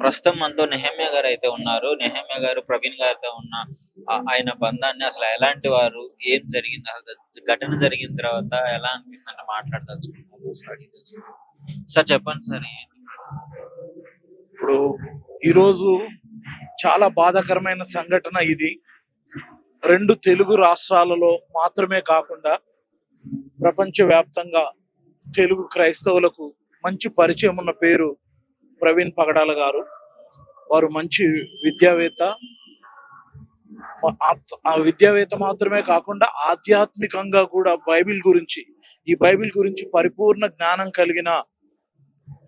ప్రస్తుతం మనతో నెహమ్య గారు అయితే ఉన్నారు. నెహమ్య గారు ప్రవీణ్ గారితో ఉన్న ఆయన బంధాన్ని అసలు ఎలాంటి వారు ఏం జరిగింది అసలు ఘటన జరిగిన తర్వాత ఎలా అనిపిస్తుంది మాట్లాడదలుచుకున్నారు సార్ చెప్పండి సార్ ఇప్పుడు ఈరోజు చాలా బాధాకరమైన సంఘటన ఇది. రెండు తెలుగు రాష్ట్రాలలో మాత్రమే కాకుండా ప్రపంచవ్యాప్తంగా తెలుగు క్రైస్తవులకు మంచి పరిచయం ఉన్న పేరు ప్రవీణ్ పగడాల గారు. వారు మంచి విద్యావేత్త. ఆ- విద్యావేత్త మాత్రమే కాకుండా ఆధ్యాత్మికంగా కూడా బైబిల్ గురించి ఈ బైబిల్ గురించి పరిపూర్ణ జ్ఞానం కలిగిన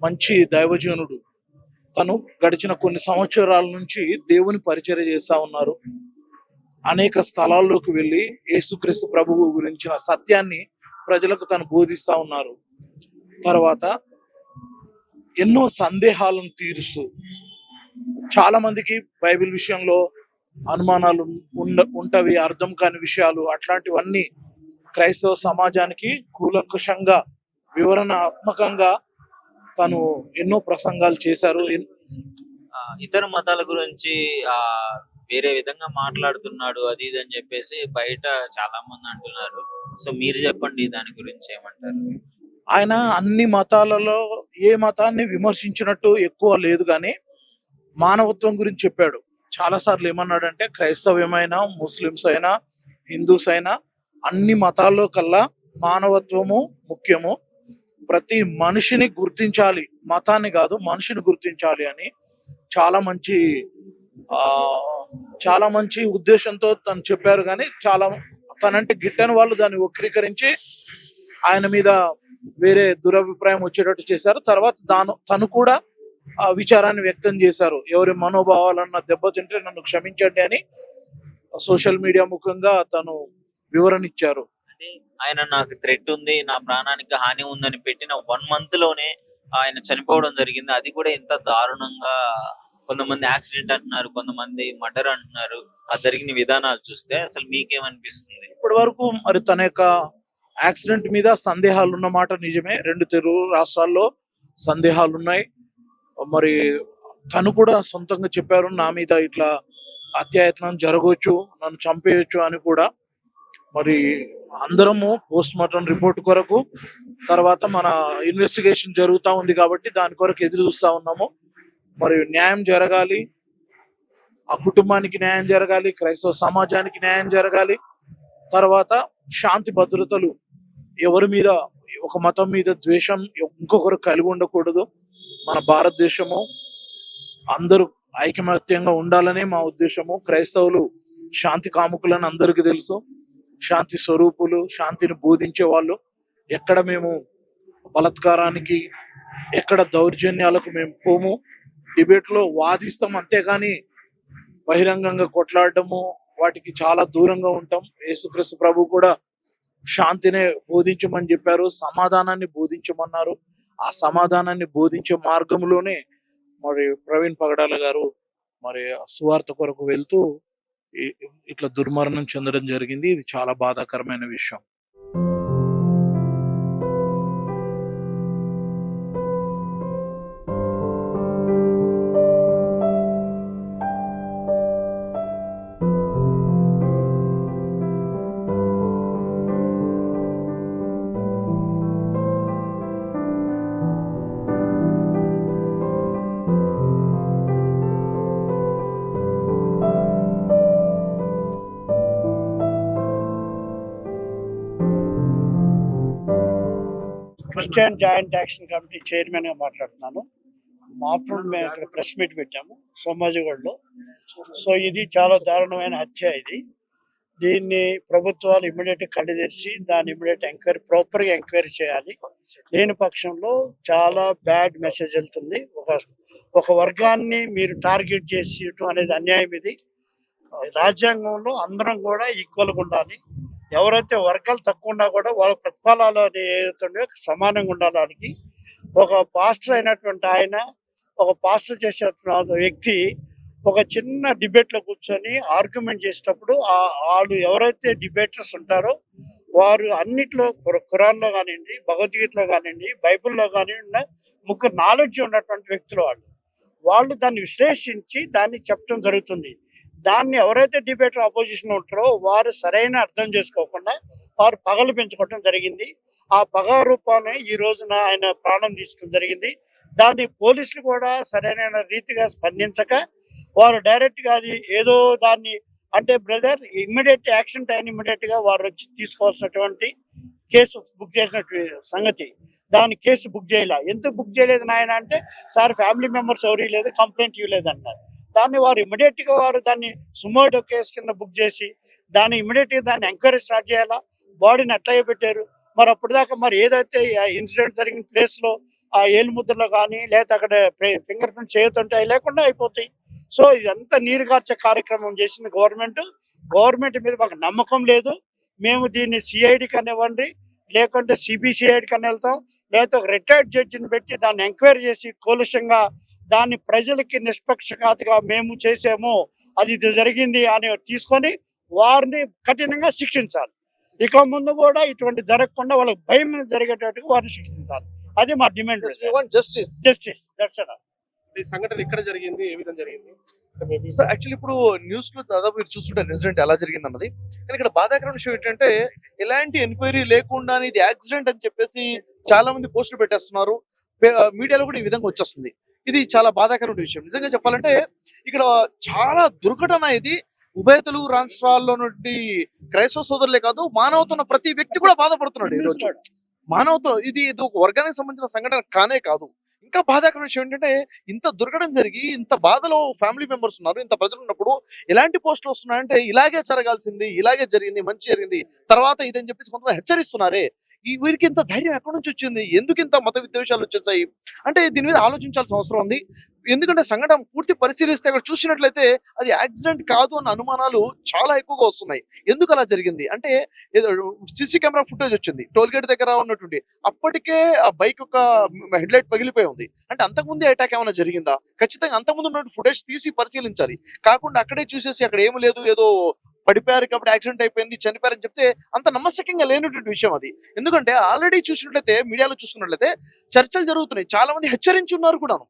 మంచి దైవజనుడు. తను గడిచిన కొన్ని సంవత్సరాల నుంచి దేవుని పరిచర్య చేస్తా ఉన్నారు. అనేక స్థలాల్లోకి వెళ్ళి యేసుక్రీస్తు ప్రభువు గురించిన సత్యాన్ని ప్రజలకు తను బోధిస్తా ఉన్నారు. తర్వాత ఎన్నో సందేహాలను తీరుస్తూ చాలా మందికి బైబిల్ విషయంలో అనుమానాలు ఉండ ఉంటవి అర్థం కాని విషయాలు అట్లాంటివన్నీ క్రైస్తవ సమాజానికి కూలంకుషంగా వివరణాత్మకంగా తను ఎన్నో ప్రసంగాలు చేశారు. ఇతర మతాల గురించి ఆ వేరే విధంగా మాట్లాడుతున్నాడు అది ఇది అని చెప్పేసి బయట చాలా మంది అంటున్నారు. సో మీరు చెప్పండి దాని గురించి ఏమంటారు? ఆయన అన్ని మతాలలో ఏ మతాన్ని విమర్శించినట్టు ఎక్కువ లేదు కానీ మానవత్వం గురించి చెప్పాడు. చాలా సార్లు ఏమన్నాడంటే క్రైస్తవ్యమైనా ముస్లిమ్స్ అయినా హిందూస్ అయినా అన్ని మతాల్లో కల్లా మానవత్వము ముఖ్యము. ప్రతి మనిషిని గుర్తించాలి. మతాన్ని కాదు మనిషిని గుర్తించాలి అని చాలా మంచి ఆ చాలా మంచి ఉద్దేశంతో తను చెప్పారు కానీ చాలా తనంటే గిట్టని వాళ్ళు దాన్ని వక్రీకరించి ఆయన మీద వేరే దురభిప్రాయం వచ్చేటట్టు చేశారు. తర్వాత దాను తను కూడా ఆ విచారాన్ని వ్యక్తం చేశారు. ఎవరి మనోభావాలన్న దెబ్బతింటే నన్ను క్షమించండి అని సోషల్ మీడియా ముఖంగా తను వివరణ ఇచ్చారు ఆయన నాకు థ్రెట్ ఉంది నా ప్రాణానికి హాని ఉందని పెట్టిన వన్ మంత్లోనే ఆయన చనిపోవడం జరిగింది. అది కూడా ఎంత దారుణంగా కొంతమంది యాక్సిడెంట్ అంటున్నారు కొంతమంది మర్డర్ అంటున్నారు. ఆ జరిగిన విధానాలు చూస్తే అసలు మీకేమనిపిస్తుంది? ఇప్పటి వరకు మరి తన యొక్క యాక్సిడెంట్ మీద సందేహాలు ఉన్నమాట నిజమే. రెండు తెలుగు రాష్ట్రాల్లో సందేహాలు ఉన్నాయి మరి తను కూడా సొంతంగా చెప్పారు నా మీద ఇట్లా అత్యాయత్నం జరగవచ్చు నన్ను చంపేయచ్చు అని కూడా. మరి అందరము పోస్ట్ మార్టం రిపోర్ట్ కొరకు తర్వాత మన ఇన్వెస్టిగేషన్ జరుగుతూ ఉంది కాబట్టి దాని కొరకు ఎదురు చూస్తా ఉన్నాము. మరి న్యాయం జరగాలి ఆ కుటుంబానికి న్యాయం జరగాలి క్రైస్తవ సమాజానికి న్యాయం జరగాలి తర్వాత శాంతి భద్రతలు ఎవరి మీద ఒక మతం మీద ద్వేషం ఇంకొకరు కలిగి ఉండకూడదు. మన భారతదేశము అందరూ ఐకమత్యంగా ఉండాలనే మా ఉద్దేశము. క్రైస్తవులు శాంతి కాముకులని అందరికీ తెలుసు. శాంతి స్వరూపులు శాంతిని బోధించే వాళ్ళు. ఎక్కడ మేము బలత్కారానికి ఎక్కడ దౌర్జన్యాలకు మేము పోము. డిబేట్లో వాదిస్తాం అంతేగాని బహిరంగంగా కొట్లాడటము వాటికి చాలా దూరంగా ఉంటాం. యేసుక్రీస్తు ప్రభు కూడా శాంతినే బోధించమని చెప్పారు సమాధానాన్ని బోధించమన్నారు. ఆ సమాధానాన్ని బోధించే మార్గంలోనే మరి ప్రవీణ్ పగడాల గారు మరి సువార్త కొరకు వెళ్తూ ఇట్లా దుర్మరణం చెందడం జరిగింది. ఇది చాలా బాధాకరమైన విషయం. క్రిస్టియన్ జాయింట్ యాక్షన్ కమిటీ చైర్మన్గా మాట్లాడుతున్నాను. మాపుడు మేము ఇక్కడ ప్రెస్ మీట్ పెట్టాము సోమాజిగూడలో సో ఇది చాలా దారుణమైన హత్య ఇది. దీన్ని ప్రభుత్వాలు ఇమ్మీడియట్ కళ్ళు దాన్ని ఇమ్మీడియట్ ఎంక్వైరీ ప్రాపర్గా ఎంక్వైరీ చేయాలి. లేని పక్షంలో చాలా బ్యాడ్ మెసేజ్ వెళ్తుంది. ఒక ఒక వర్గాన్ని మీరు టార్గెట్ చేసేయటం అనేది అన్యాయం ఇది. రాజ్యాంగంలో అందరం కూడా ఈక్వల్గా ఉండాలి. ఎవరైతే వర్గాలు తక్కువ ఉన్నా కూడా వాళ్ళ ప్రతిఫలాలు అనేది ఏదైతే సమానంగా ఉండాలని ఒక పాస్టర్ అయినటువంటి ఆయన ఒక పాస్టర్ చేసే వ్యక్తి ఒక చిన్న డిబేట్లో కూర్చొని ఆర్గ్యుమెంట్ చేసేటప్పుడు ఆ వాళ్ళు ఎవరైతే డిబేటర్స్ ఉంటారో వారు అన్నిట్లో ఖురాన్లో కానివ్వండి భగవద్గీతలో కానివ్వండి బైబిల్లో కానివ్వండి ముగ్గురు నాలెడ్జ్ ఉన్నటువంటి వ్యక్తులు వాళ్ళు. వాళ్ళు దాన్ని విశ్లేషించి దాన్ని చెప్పడం జరుగుతుంది. దాన్ని ఎవరైతే డిబేట్ ఆపోజిషన్ ఉంటారో వారు సరైన అర్థం చేసుకోకుండా వారు పగలు పెంచుకోవడం జరిగింది. ఆ పగ రూపాన్ని ఈ రోజున ఆయన ప్రాణం తీసుకోవడం జరిగింది. దాన్ని పోలీసులు కూడా సరైన రీతిగా స్పందించక వారు డైరెక్ట్గా అది ఏదో దాన్ని అంటే బ్రదర్ ఇమ్మీడియట్ యాక్షన్ టైం ఇమ్మీడియట్గా వారు వచ్చి తీసుకోవాల్సినటువంటి కేసు బుక్ చేసిన సంగతి. దాని కేసు బుక్ చేయాల. ఎందుకు బుక్ చేయలేదు నాయన అంటే సార్ ఫ్యామిలీ మెంబర్స్ ఎవరు లేదు కంప్లైంట్ ఇవ్వలేదు అన్నారు. దాన్ని వారు ఇమ్మీడియట్గా వారు దాన్ని సుమోటో కేసు కింద బుక్ చేసి దాన్ని ఇమ్మీడియట్గా దాన్ని ఎంక్వైరీ స్టార్ట్ చేయాలా? బాడీని అట్లయ్య పెట్టారు మరి అప్పటిదాకా మరి ఏదైతే ఇన్సిడెంట్ జరిగిన ప్లేస్లో ఆ ఏలుముద్రలో కానీ లేదా అక్కడ ఫింగర్ ప్రింట్ చేయతుంటే అవి లేకుండా అయిపోతాయి. సో ఇదంతా నీరు కార్చే కార్యక్రమం చేసింది గవర్నమెంట్. గవర్నమెంట్ మీద మాకు నమ్మకం లేదు. మేము దీన్ని సిఐడి అనివ్వండి లేకుంటే సిబిసిఐడికి అని వెళ్తాం లేకపోతే ఒక రిటైర్డ్ జడ్జిని పెట్టి దాన్ని ఎంక్వైరీ చేసి కూలుషంగా దాన్ని ప్రజలకి నిష్పక్షపాతిగా మేము చేసాము అది ఇది జరిగింది అని తీసుకొని వారిని కఠినంగా శిక్షించాలి. ఇక ముందు కూడా ఇటువంటి జరగకుండా వాళ్ళకి భయం జరిగేటట్టుగా వారిని శిక్షించాలి. అది మా డిమాండ్. జస్టిస్ జస్టిస్ దట్స్ ఈ సంఘటన ఎక్కడ జరిగింది ఏ విధంగా జరిగింది? మేబీ సో యాక్చువల్లీ ఇప్పుడు న్యూస్లో దాదాపు మీరు చూస్తుంటారు ఇన్సిడెంట్ ఎలా జరిగింది అన్నది. కానీ ఇక్కడ బాధాకరమైన విషయం ఏంటంటే ఎలాంటి ఎంక్వైరీ లేకుండా ఇది యాక్సిడెంట్ అని చెప్పేసి చాలా మంది పోస్టులు పెట్టేస్తున్నారు. మీడియాలో కూడా ఈ విధంగా వచ్చేస్తుంది. ఇది చాలా బాధాకరమైన విషయం. నిజంగా చెప్పాలంటే ఇక్కడ చాలా దుర్ఘటన ఇది. ఉభయ తెలుగు రాష్ట్రాల్లో నుండి క్రైస్తవ సోదరులే కాదు మానవతో ఉన్న ప్రతి వ్యక్తి కూడా బాధపడుతున్నాడు ఈ రోజు మానవతో ఇది ఇది ఒక వర్గానికి సంబంధించిన సంఘటన కానే కాదు. ఇంకా బాధాకరమైన విషయం ఏంటంటే ఇంత దుర్ఘటన జరిగి ఇంత బాధలో ఫ్యామిలీ మెంబర్స్ ఉన్నారు ఇంత ప్రజలు ఉన్నప్పుడు ఎలాంటి పోస్టులు వస్తున్నాయంటే ఇలాగే జరగాల్సింది ఇలాగే జరిగింది మంచి జరిగింది తర్వాత ఇదని చెప్పేసి కొంతమంది హెచ్చరిస్తున్నారే. వీరికి ఇంత ధైర్యం ఎక్కడి నుంచి వచ్చింది? ఎందుకు ఇంత మత విద్వేషాలు వచ్చేసాయి? అంటే దీని మీద ఆలోచించాల్సిన అవసరం ఉంది. ఎందుకంటే సంఘటన పూర్తి పరిశీలిస్తే అక్కడ చూసినట్లయితే అది యాక్సిడెంట్ కాదు అన్న అనుమానాలు చాలా ఎక్కువగా వస్తున్నాయి. ఎందుకు అలా జరిగింది? అంటే సీసీ కెమెరా ఫుటేజ్ వచ్చింది. టోల్గేట్ దగ్గర ఉన్నటువంటి అప్పటికే ఆ బైక్ యొక్క హెడ్ లైట్ పగిలిపోయి ఉంది. అంటే అంతకుముందే అటాక్ ఏమైనా జరిగిందా? ఖచ్చితంగా అంతకుముందు ఉన్నటువంటి ఫుటేజ్ తీసి పరిశీలించాలి. కాకుండా అక్కడే చూసేసి అక్కడ ఏమి లేదు ఏదో పడిపోయారు కాబట్టి యాక్సిడెంట్ అయిపోయింది చనిపోయారని చెప్తే అంత నమ్మశక్యంగా లేనటువంటి విషయం అది. ఎందుకంటే ఆల్రెడీ చూసినట్లయితే మీడియాలో చూసుకున్నట్లయితే చర్చలు జరుగుతున్నాయి. చాలా మంది హెచ్చరించి ఉన్నారు కూడాను.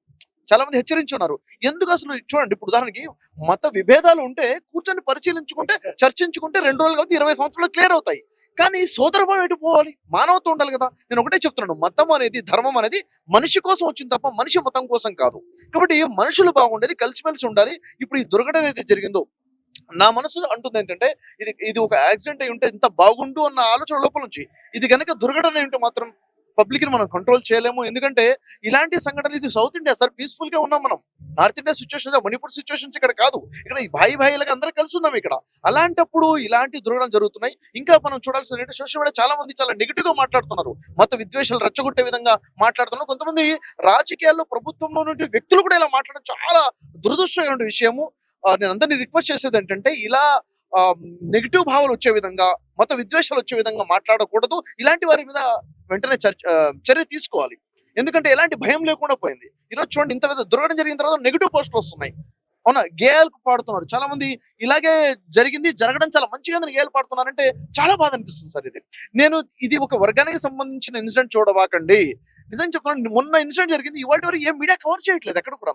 చాలా మంది హెచ్చరించి ఉన్నారు ఎందుకు అసలు చూడండి ఇప్పుడు ఉదాహరణకి మత విభేదాలు ఉంటే కూర్చొని పరిశీలించుకుంటే చర్చించుకుంటే రెండు రోజులు కాబట్టి ఇరవై సంవత్సరాలు క్లియర్ అవుతాయి. కానీ సోదరభావం ఎటు పోవాలి? మానవత్వం ఉండాలి కదా. నేను ఒకటే చెప్తున్నాను. మతం అనేది ధర్మం అనేది మనిషి కోసం వచ్చింది తప్ప మనిషి మతం కోసం కాదు. కాబట్టి మనుషులు బాగుండేది కలిసిమెలిసి ఉండాలి. ఇప్పుడు ఈ దుర్ఘటన ఏదైతే జరిగిందో నా మనసు అంటుంది ఏంటంటే ఇది ఇది ఒక యాక్సిడెంట్ అయి ఉంటే ఇంత బాగుండు అన్న ఆలోచన లోపల నుంచి ఇది కనుక దుర్ఘటన ఏంటో మాత్రం పబ్లిక్ని మనం కంట్రోల్ చేయలేము. ఎందుకంటే ఇలాంటి సంఘటనలు ఇది సౌత్ ఇండియా సార్ పీస్ఫుల్గా ఉన్నాం మనం. North India situation Manipur situations ఇక్కడ కాదు. ఇక్కడ భాయి భాయిలుగా అందరూ కలిసి ఉన్నాం ఇక్కడ. అలాంటప్పుడు ఇలాంటి దుర్ఘటన జరుగుతున్నాయి. ఇంకా మనం చూడాల్సిన ఏంటంటే సోషల్ మీడియా చాలా మంది చాలా నెగిటివ్గా మాట్లాడుతున్నారు. మత విద్వేషాలు రెచ్చగొట్టే విధంగా మాట్లాడుతున్నారు. కొంతమంది రాజకీయాల్లో ప్రభుత్వంలో ఉన్నటువంటి వ్యక్తులు కూడా ఇలా మాట్లాడడం చాలా దురదృష్టమైన విషయము. నేను అందరినీ రిక్వెస్ట్ చేసేది ఏంటంటే ఇలా నెగిటివ్ భావాలు వచ్చే విధంగా మత విద్వేషాలు వచ్చే విధంగా మాట్లాడకూడదు. ఇలాంటి వారి మీద వెంటనే చర్చ- చర్య తీసుకోవాలి. ఎందుకంటే ఎలాంటి భయం లేకుండా పోయింది. ఈరోజు చూడండి ఇంత పెద్ద దుర్ఘటన జరిగిన తర్వాత నెగిటివ్ పోస్టులు వస్తున్నాయి. అవునా? గేయాలకు పాడుతున్నారు. చాలా మంది ఇలాగే జరిగింది జరగడం చాలా మంచిగా గేయాలు పాడుతున్నారంటే చాలా బాధ అనిపిస్తుంది సార్ ఇది. నేను ఇది ఒక వర్గానికి సంబంధించిన ఇన్సిడెంట్ చూడవాకండి నిజం చెప్తున్నాను మొన్న ఇన్సిడెంట్ జరిగింది. ఇవాళ వరకు ఏం మీడియా కవర్ చేయట్లేదు ఎక్కడ కూడా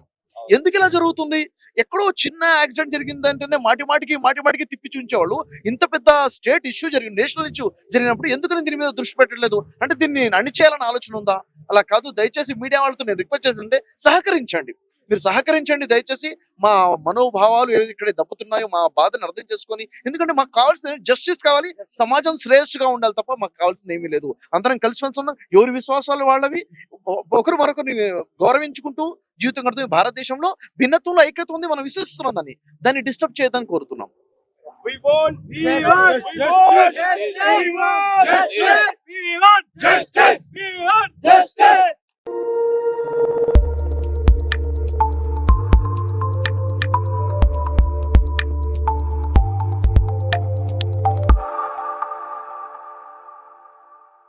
ఎందుకు ఇలా జరుగుతుంది? ఎక్కడో చిన్న యాక్సిడెంట్ జరిగిందంటేనే మాటి మాటికి మాటి మాటికి తిప్పి చూంచేవాళ్ళు ఇంత పెద్ద స్టేట్ ఇష్యూ జరిగింది నేషనల్ ఇష్యూ జరిగినప్పుడు ఎందుకని దీని మీద దృష్టి పెట్టలేదు అంటే దీన్ని అణిచేయాలని ఆలోచన ఉందా? అలా కాదు. దయచేసి మీడియా వాళ్ళతో నేను రిక్వెస్ట్ చేస్తుంటే సహకరించండి. మీరు సహకరించండి దయచేసి మా మనోభావాలు ఏవి ఇక్కడ దెబ్బతున్నాయో మా బాధను అర్థం చేసుకొని ఎందుకంటే మాకు కావాల్సింది జస్టిస్ కావాలి సమాజం శ్రేయస్సుగా ఉండాలి తప్ప మాకు కావాల్సింది ఏమీ లేదు అందరం కలిసి ఉన్నాం ఎవరి విశ్వాసాలు వాళ్ళవి ఒకరు మరొకరిని గౌరవించుకుంటూ జీవితం గడుతుంది భారతదేశంలో భిన్నత్వంలో ఐక్యత ఉంది మనం విశ్వసిస్తున్నాం దాన్ని దాన్ని డిస్టర్బ్ చేయదని కోరుతున్నాం We want Justice! We want Justice! We want Justice! We want Justice! We want justice.